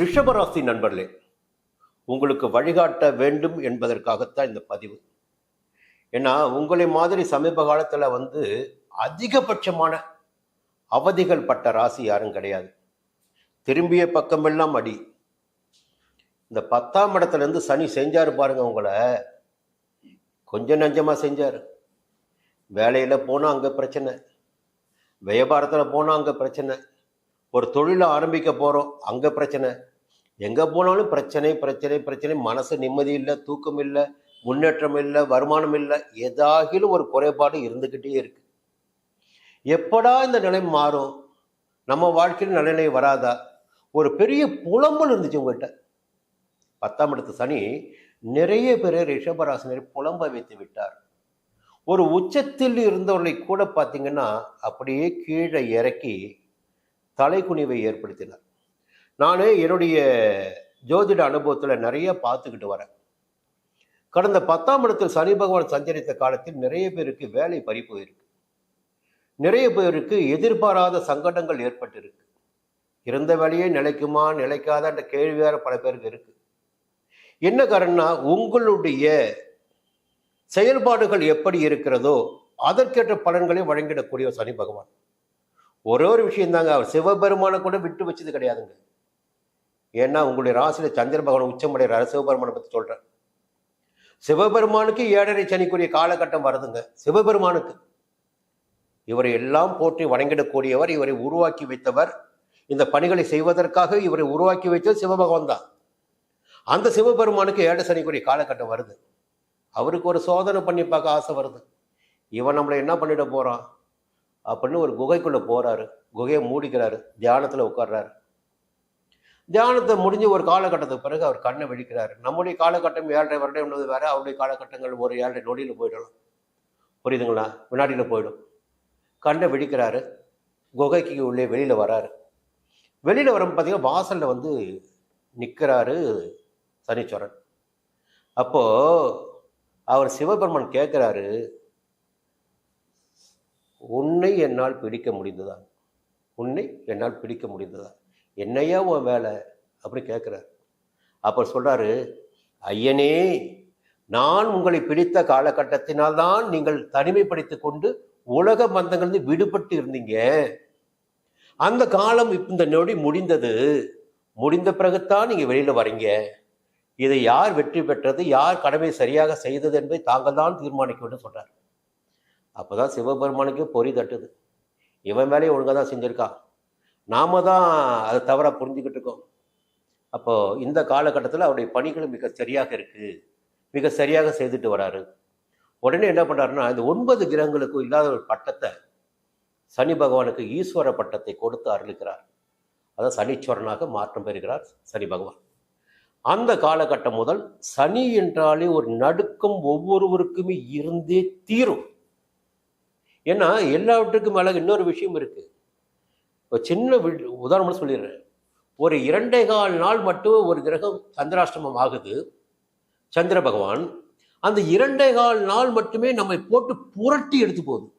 ரிஷபராசி நண்பர்களே உங்களுக்கு வழிகாட்ட வேண்டும் என்பதற்காகத்தான் இந்த பதிவு. ஏன்னா உங்களை மாதிரி சமீப காலத்தில் வந்து அதிகபட்சமான அவதிகள் பட்ட ராசி யாரும் கிடையாது. திரும்பிய பக்கமெல்லாம் அடி. இந்த பத்தாம் இடத்துலேருந்து சனி செஞ்சார் பாருங்க உங்களை. கொஞ்சம் நஞ்சமாக செஞ்சார். வேலையில் போனால் அங்கே பிரச்சனை. வியாபாரத்தில் போனால் அங்கே பிரச்சனை. ஒரு தொழிலை ஆரம்பிக்க போகிறோம் அங்கே பிரச்சனை. எங்கே போனாலும் பிரச்சனை பிரச்சனை பிரச்சனை. மனசு நிம்மதி இல்லை தூக்கம் இல்லை முன்னேற்றம் இல்லை வருமானம் இல்லை. ஏதாகிலும் ஒரு குறைபாடு இருந்துக்கிட்டே இருக்கு. எப்படா இந்த நிலை மாறும்? நம்ம வாழ்க்கையில் நல்ல நிலை வராதா? ஒரு பெரிய புலம்பல் இருந்துச்சு உங்கள்கிட்ட பத்தாம் இடத்து சனி நிறைய பேரை ரிஷபராசினரை புலம்ப வைத்து விட்டார். ஒரு உச்சத்தில் இருந்தவர்களை கூட பார்த்தீங்கன்னா அப்படியே கீழே இறக்கி தலைக்குனிவை ஏற்படுத்தினார். நான் என்னுடைய ஜோதிட அனுபவத்தில் நிறைய பார்த்துக்கிட்டு வரேன். கடந்த பத்தாம் இடத்தில் சனி பகவான் சஞ்சரித்த காலத்தில் நிறைய பேருக்கு வேலை பறி போயிருக்கு. நிறைய பேருக்கு எதிர்பாராத சங்கடங்கள் ஏற்பட்டிருக்கு. இருந்த வேலையே நிலைக்குமா நிலைக்காதான்ற கேள்வி வேற பல பேருக்கு இருக்கு. என்ன காரணம்னா உங்களுடைய செயல்பாடுகள் எப்படி இருக்கிறதோ அதற்கேற்ற பலன்களை வழங்கிடக்கூடிய சனி பகவான். ஒரே ஒரு விஷயம் தாங்க அவர் சிவபெருமானை கூட விட்டு வச்சது கிடையாதுங்க. ஏன்னா உங்களுடைய ராசியில் சந்திர பகவான் உச்சமடைகிறார் சிவபெருமானை பற்றி சொல்கிறேன் சிவபெருமானுக்கு ஏழரை சனிக்குரிய காலகட்டம் வருதுங்க. சிவபெருமானுக்கு. இவரை எல்லாம் போற்றி வணங்கிடக்கூடியவர் இவரை உருவாக்கி வைத்தவர் இந்த பணிகளை செய்வதற்காக இவரை உருவாக்கி வைத்தது சிவபகவான் தான். அந்த சிவபெருமானுக்கு ஏழை சனிக்குரிய காலகட்டம் வருது. அவருக்கு ஒரு சோதனை பண்ணி பார்க்க ஆசை வருது. இவன் நம்மளை என்ன பண்ணிட போகிறான் அப்படின்னு ஒரு குகைக்குள்ளே போகிறாரு குகையை மூடிக்கிறாரு. தியானத்தில் உட்கார்றாரு. தியானத்தை முடிஞ்சு ஒரு காலகட்டத்துக்கு பிறகு அவர் கண்ணை விழிக்கிறார். நம்முடைய காலகட்டம் ஏழரை வருடம் என்பது வேற அவருடைய காலகட்டங்கள் ஒரு ஏழரை நொடியில் போயிடலாம். புரியுதுங்களா? வினாடியில் போயிடும். கண்ணை விழிக்கிறாரு. குகைக்கு உள்ளே வெளியில் வராரு. வெளியில் வரும் பார்த்தீங்கன்னா வாசலில் வந்து நிற்கிறாரு சனீஸ்வரன். அப்போ அவர் சிவபெருமான் கேட்குறாரு உன்னை என்னால் பிடிக்க முடிந்ததா? உன்னை என்னால் பிடிக்க முடிந்ததா? என்னையா உன் வேலை? அப்படி கேட்குறாரு அப்போ சொல்கிறாரு ஐயனே நான் உங்களை பிடித்த காலகட்டத்தினால்தான் நீங்கள் தனிமைப்படுத்தி கொண்டு உலக பந்தங்களிலிருந்து விடுபட்டு இருந்தீங்க. அந்த காலம் இப்போ இந்த நொடி முடிந்தது. முடிந்த பிறகுத்தான் நீங்கள் வெளியில் வரீங்க. இதை யார் வெற்றி பெற்றது? யார் கடமை சரியாக செய்தது என்பதை தாங்கள் தான் தீர்மானிக்க வேண்டும் அப்போ தான் சிவபெருமானுக்கு பொறி தட்டுது. இவன் வேலையை ஒழுங்காக தான் செஞ்சுருக்கான். நாம தான் அதை தவறாக புரிஞ்சுக்கிட்டு இருக்கோம். அப்போது இந்த காலகட்டத்தில் அவருடைய பணிகள் மிக சரியாக இருக்குது மிக சரியாக செய்துட்டு வராரு. உடனே என்ன பண்ணுறாருன்னா இந்த ஒன்பது கிரகங்களுக்கும் இல்லாத ஒரு பட்டத்தை சனி பகவானுக்கு ஈஸ்வர பட்டத்தை கொடுத்து அருளுகிறார் அதான் சனீஸ்வரனாக மாற்றம் பெறுகிறார் சனி பகவான். அந்த காலகட்டம் முதல் சனி என்றாலே ஒரு நடுக்கம் ஒவ்வொருவருக்குமே இருந்தே தீரும். ஏன்னா எல்லாவற்றுக்கும் மேல இன்னொரு விஷயம் இருக்குது இப்போ சின்ன வி- உதாரணம்னு சொல்லிடுறேன். ஒரு இரண்டே கால் நாள் மட்டும் ஒரு கிரகம் சந்திராஷ்டமம் ஆகுது சந்திர பகவான். அந்த இரண்டே கால் நாள் மட்டுமே நம்மை போட்டு புரட்டி எடுத்து போகுது.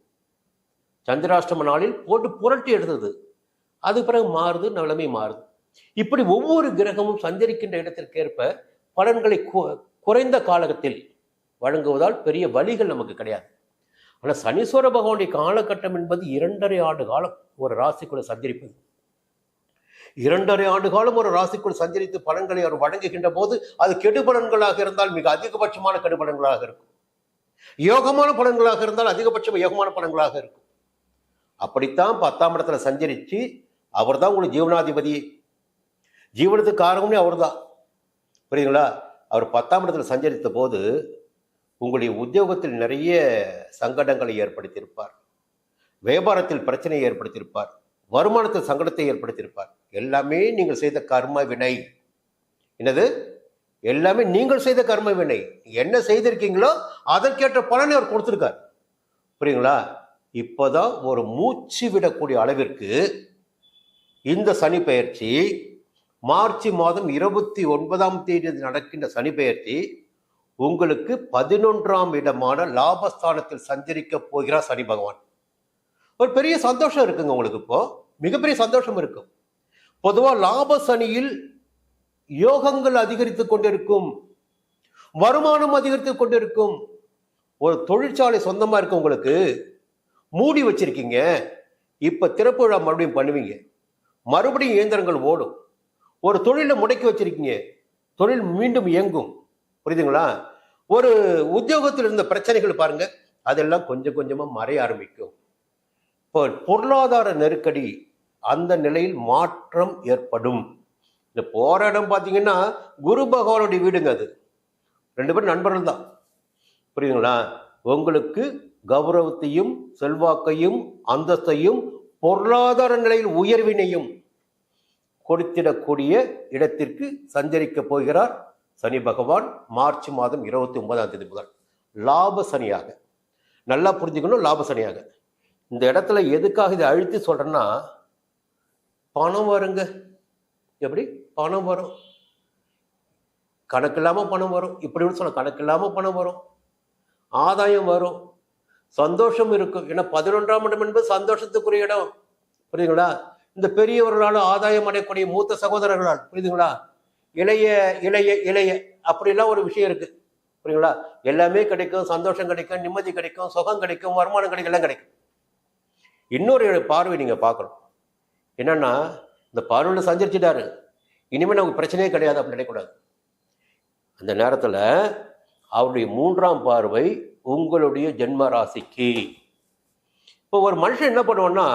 சந்திராஷ்டம நாளில் போட்டு புரட்டி எடுத்தது. அது பிறகு மாறுது நிலைமை மாறுது. இப்படி ஒவ்வொரு கிரகமும் சஞ்சரிக்கின்ற இடத்திற்கேற்ப பலன்களை குறைந்த காலகத்தில் வழங்குவதால் பெரிய வழிகள் நமக்கு கிடையாது. ஆனால் சனீஸ்வர பகவானுடைய காலகட்டம் என்பது இரண்டரை ஆண்டு காலம் ஒரு ராசிக்குள்ள சஞ்சரிப்பது இரண்டரை ஆண்டு காலம் ஒரு ராசிக்குள் சஞ்சரித்து பலன்களை அவர் வழங்குகின்ற போது அது கெடுபலன்களாக இருந்தால் மிக அதிகபட்சமான கெடுபலன்களாக இருக்கும். யோகமான பலன்களாக இருந்தால் அதிகபட்சம் யோகமான பலன்களாக இருக்கும். அப்படித்தான் பத்தாம் இடத்துல சஞ்சரிச்சு அவர் தான் உங்களுக்கு ஜீவனாதிபதி. ஜீவனத்துக்கு காரணமே அவர்தான். புரியுதுங்களா? அவர் பத்தாம் இடத்துல சஞ்சரித்த போது உங்களுடைய உத்தியோகத்தில் நிறைய சங்கடங்களை ஏற்படுத்தியிருப்பார். வியாபாரத்தில் பிரச்சனையை ஏற்படுத்தியிருப்பார். வருமானத்தில் சங்கடத்தை ஏற்படுத்தியிருப்பார். எல்லாமே நீங்கள் செய்த கர்ம வினை. என்னது? எல்லாமே நீங்கள் செய்த கர்ம வினை. என்ன செய்திருக்கீங்களோ அதற்கேற்ற பலனை அவர் கொடுத்துருக்கார். புரியுங்களா? இப்போதான் ஒரு மூச்சு விடக்கூடிய அளவிற்கு இந்த சனி பெயர்ச்சி மார்ச் மாதம் இருபத்தி ஒன்பதாம் தேதி நடக்கின்ற சனி பெயர்ச்சி உங்களுக்கு பதினொன்றாம் இடமான லாபஸ்தானத்தில் சஞ்சரிக்க போகிறார் சனி பகவான். ஒரு பெரிய சந்தோஷம் இருக்குங்க உங்களுக்கு இப்போ. மிகப்பெரிய சந்தோஷம் இருக்கும். பொதுவா லாப சனியில் யோகங்கள் அதிகரித்து கொண்டிருக்கும். வருமானம் அதிகரித்து கொண்டிருக்கும். ஒரு தொழிற்சாலை சொந்தமா இருக்கு உங்களுக்கு. மூடி வச்சிருக்கீங்க. இப்ப திறப்பு விழா மறுபடியும் பண்ணுவீங்க. மறுபடியும் இயந்திரங்கள் ஓடும். ஒரு தொழிலை முடக்கி வச்சிருக்கீங்க. தொழில் மீண்டும் இயங்கும். புரியுதுங்களா? ஒரு உத்தியோகத்தில் இருந்த பிரச்சனைகள் பாருங்க அதெல்லாம் கொஞ்சம் கொஞ்சமா மறைய ஆரம்பிக்கும். இப்போ பொருளாதார நெருக்கடி அந்த நிலையில் மாற்றம் ஏற்படும். இந்த போற இடம் பார்த்தீங்கன்னா குரு பகவானுடைய வீடுங்க அது. ரெண்டு பேரும் நண்பர்கள் தான். புரியுதுங்களா? உங்களுக்கு கௌரவத்தையும் செல்வாக்கையும் அந்தஸ்தையும் பொருளாதார நிலையில் உயர்வினையும் கொடுத்திடக்கூடிய இடத்திற்கு சஞ்சரிக்க போகிறார் சனி பகவான் மார்ச் மாதம் இருபத்தி ஒன்பதாம் தேதி முதல் லாப சனியாக. நல்லா புரிஞ்சுக்கணும் லாப சனியாக. இந்த இடத்துல எதுக்காக இதை அழுத்தி சொல்கிறேன்னா பணம் வருங்க. எப்படி? பணம் வரும். கணக்கு இல்லாமல் பணம் வரும். இப்படி சொன்ன கணக்கு இல்லாமல் பணம் வரும். ஆதாயம் வரும். சந்தோஷம் இருக்கும். ஏன்னா பதினொன்றாம் இடம் என்பது சந்தோஷத்துக்குரிய இடம். புரியுதுங்களா? இந்த பெரியவர்களால் ஆதாயம் அடையக்கூடிய மூத்த சகோதரர்களால் புரியுதுங்களா? இளைய இளைய இளைய. அப்படிலாம் ஒரு விஷயம் இருக்கு. புரியுங்களா? எல்லாமே கிடைக்கும் சந்தோஷம் கிடைக்கும் நிம்மதி கிடைக்கும் சுகம் கிடைக்கும் வருமானம் கிடைக்கும் எல்லாம் கிடைக்கும். இன்னொரு பார்வை நீங்க பார்க்கணும். என்னன்னா இந்த பார்வையில் சஞ்சரிச்சிட்டாரு. இனிமேல் நமக்கு பிரச்சனையே கிடையாது அப்படின்னு நினைக்கக்கூடாது. அந்த நேரத்தில் அவருடைய மூன்றாம் பார்வை உங்களுடைய ஜென்ம ராசிக்கு இப்போ ஒரு மனுஷன் என்ன பண்ணுவோன்னா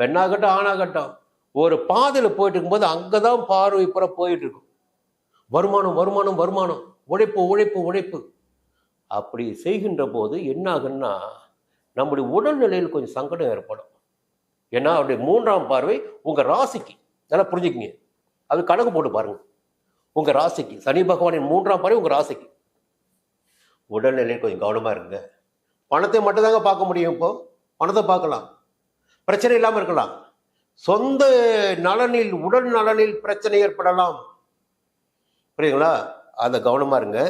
பெண்ணாகட்டும் ஆணாகட்டும் ஒரு பாதையில் போயிட்டு இருக்கும்போது அங்கே தான் பார்வை புற போயிட்டு இருக்கும். வருமானம் வருமானம் வருமானம். உழைப்பு உழைப்பு உழைப்பு. அப்படி செய்கின்ற போது என்ன ஆகுன்னா நம்முடைய உடல்நிலையில் கொஞ்சம் சங்கடம் ஏற்படும். ஏன்னா அவருடைய மூன்றாம் பார்வை உங்கள் ராசிக்கு. நல்லா புரிஞ்சுக்கிங்க. அது கணக்கு போட்டு பாருங்கள் உங்கள் ராசிக்கு. சனி பகவானின் மூன்றாம் பார்வை உங்கள் ராசிக்கு. உடல்நிலையில் கொஞ்சம் கவனமாக இருங்க. பணத்தை மட்டும் தாங்க பார்க்க முடியும் இப்போ. பணத்தை பார்க்கலாம். பிரச்சனை இல்லாமல் இருக்கலாம். சொந்த நலனில் உடல் நலனில் பிரச்சனை ஏற்படலாம். புரியுதுங்களா? அதை கவனமாக இருங்க.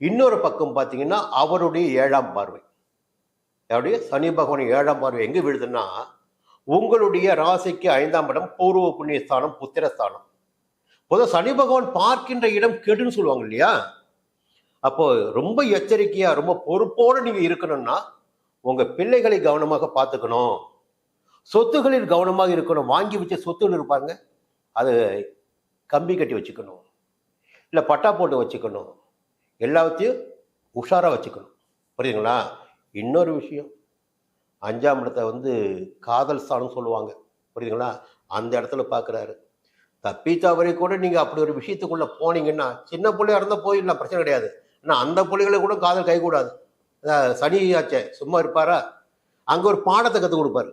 இன்னொரு பக்கம் பார்த்தீங்கன்னா அவருடைய ஏழாம் பார்வை. அவருடைய சனி பகவான் ஏழாம் பார்வை எங்கே விழுதுன்னா உங்களுடைய ராசிக்கு ஐந்தாம் இடம் பூர்வ புண்ணியஸ்தானம் புத்திரஸ்தானம் பொதுவாக சனி பகவான் பார்க்கின்ற இடம் கெடுன்னு சொல்லுவாங்க இல்லையா? அப்போ ரொம்ப எச்சரிக்கையாக ரொம்ப பொறுப்போடு நீங்கள் இருக்கணும்னா உங்கள் பிள்ளைகளை கவனமாக பார்த்துக்கணும். சொத்துகளில் கவனமாக இருக்கணும். வாங்கி வச்ச சொத்துகள் இருப்பாங்க அது கம்பி கட்டி வச்சுக்கணும். இல்லை பட்டா போட்டு வச்சுக்கணும். எல்லாத்தையும் உஷாராக வச்சுக்கணும். புரியுதுங்களா? இன்னொரு விஷயம். அஞ்சாம் இடத்தை வந்து காதல் ஸ்தானம் சொல்லுவாங்க. புரியுதுங்களா? அந்த இடத்துல பார்க்குறாரு தப்பி தவறி கூட நீங்கள் அப்படி ஒரு விஷயத்துக்குள்ளே போனீங்கன்னா சின்ன பிள்ளையாக இருந்தால் போயிடலாம் பிரச்சனை கிடையாது. ஆனால் அந்த பிள்ளைகளை கூட காதல் கைகூடாது. சனி ஆச்சே சும்மா இருப்பாரா? அங்கே ஒரு பாடத்தை கற்றுக் கொடுப்பாரு.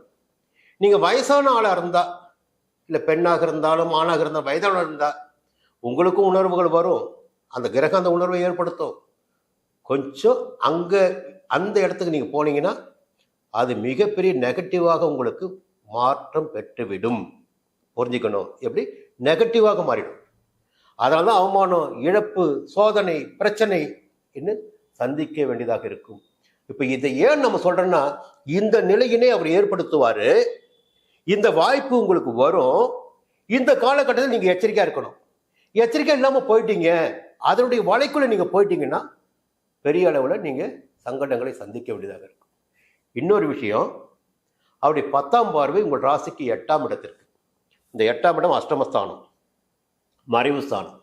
நீங்கள் வயசான ஆளாக இருந்தால் இல்லை பெண்ணாக இருந்தாலும் ஆணாக இருந்தால் வயதான இருந்தால் உங்களுக்கும் உணர்வுகள் வரும். அந்த கிரகம் அந்த உணர்வை ஏற்படுத்தும். கொஞ்சம் அங்கே அந்த இடத்துக்கு நீங்கள் போனீங்கன்னா அது மிகப்பெரிய நெகட்டிவாக உங்களுக்கு மாற்றம் பெற்றுவிடும். புரிஞ்சுக்கணும். எப்படி? நெகட்டிவாக மாறிடும். அதனால தான் அவமானம் இழப்பு சோதனை பிரச்சனை என்று சந்திக்க வேண்டியதாக இருக்கும். இப்போ இதை ஏன் நம்ம சொல்கிறோன்னா இந்த நிலையினை அவர் ஏற்படுத்துவார். இந்த வாய்ப்பு உங்களுக்கு வரும். இந்த காலகட்டத்தில் நீங்கள் எச்சரிக்கையாக இருக்கணும். எச்சரிக்கை இல்லாமல் போயிட்டீங்க. அதனுடைய வலைக்குள்ளே நீங்கள் போயிட்டீங்கன்னா பெரிய அளவில் நீங்கள் சங்கடங்களை சந்திக்க வேண்டியதாக இருக்கும். இன்னொரு விஷயம் அவருடைய பத்தாம் பார்வை உங்கள் ராசிக்கு எட்டாம் இடத்திற்கு. இந்த எட்டாம் இடம் அஷ்டமஸ்தானம். மறைவு ஸ்தானம்.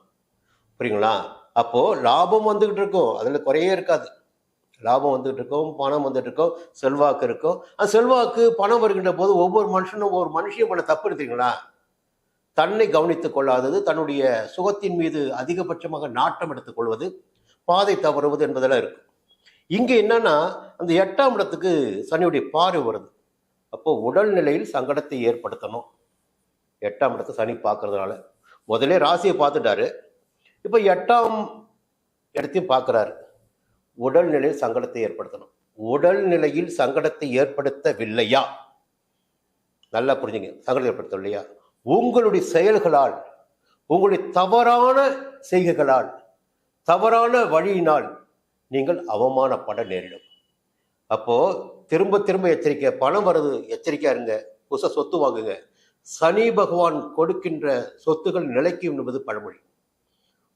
புரியுங்களா? அப்போது லாபம் வந்துக்கிட்டு இருக்கும். அதில் குறையே இருக்காது. லாபம் வந்துகிட்டு இருக்கும் பணம் வந்துட்டு இருக்கும் செல்வாக்கு இருக்கும். அந்த செல்வாக்கு பணம் வருகின்ற போது ஒவ்வொரு மனுஷனும் ஒவ்வொரு மனுஷியும் பண்ண தப்பு எடுத்தீங்களா தன்னை கவனித்துக் கொள்ளாதது தன்னுடைய சுகத்தின் மீது அதிகபட்சமாக நாட்டம் எடுத்துக் கொள்வது பாதை தவறுவது என்பதெல்லாம் இருக்கு. இங்கே என்னன்னா அந்த எட்டாம் இடத்துக்கு சனியுடைய பார்வை வருது. அப்போ உடல்நிலையில் சங்கடத்தை ஏற்படுத்தணும். எட்டாம் இடத்தை சனி பார்க்கறதுனால. முதலே ராசியை பார்த்துட்டாரு. இப்போ எட்டாம் இடத்தையும் பார்க்குறாரு. உடல்நிலையில் சங்கடத்தை ஏற்படுத்தணும். உடல்நிலையில் சங்கடத்தை ஏற்படுத்தவில்லையா? நல்லா புரிஞ்சுங்க. சங்கடத்தை ஏற்படுத்தவில்லையா? உங்களுடைய செயல்களால் உங்களுடைய தவறான செய்கைகளால் தவறான வழியினால் நீங்கள் அவமானப்பட நேரிடும். அப்போ திரும்ப திரும்ப எச்சரிக்கை பணம் வருது எச்சரிக்கையா இருங்க புதுசா சொத்து வாங்குங்க. சனி பகவான் கொடுக்கின்ற சொத்துகள் நிலைக்கும் என்பது பழமொழி.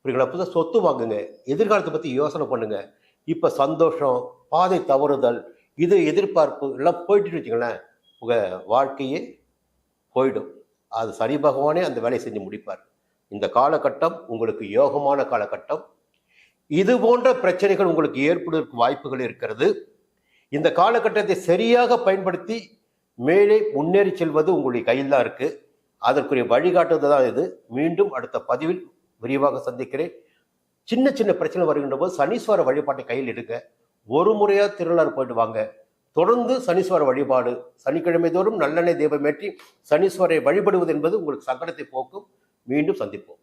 புரியுங்களா புதுசாக சொத்து வாங்குங்க எதிர்காலத்தை பற்றி யோசனை பண்ணுங்க. இப்போ சந்தோஷம் பாதை தவறுதல் இது எதிர்பார்ப்பு எல்லாம் போயிட்டு வச்சுங்களேன் உங்கள் வாழ்க்கையே போயிடும். அது சனி பகவானே அந்த வேலையை செஞ்சு முடிப்பார். இந்த காலகட்டம் உங்களுக்கு யோகமான காலகட்டம். இது போன்ற பிரச்சனைகள் உங்களுக்கு ஏற்படுவதற்கு வாய்ப்புகள் இருக்கிறது. இந்த காலகட்டத்தை சரியாக பயன்படுத்தி மேலே முன்னேறி செல்வது உங்களுடைய கையில் தான் இருக்கு. அதற்குரிய வழிகாட்டுவது தான் இது. மீண்டும் அடுத்த பதிவில் விரிவாக சந்திக்கிறேன். சின்ன சின்ன பிரச்சனை வருகின்ற போது சனீஸ்வர வழிபாட்டை கையில் எடுக்க ஒரு முறையாக திருநள்ளாறு போயிட்டு வாங்க. தொடர்ந்து சனீஸ்வர வழிபாடு. சனிக்கிழமை தோறும் நல்லெண்ணெய் தீபமேற்றி சனீஸ்வரை வழிபடுவது என்பது உங்களுக்கு சங்கடத்தை போக்கும். மீண்டும் சந்திப்போம்.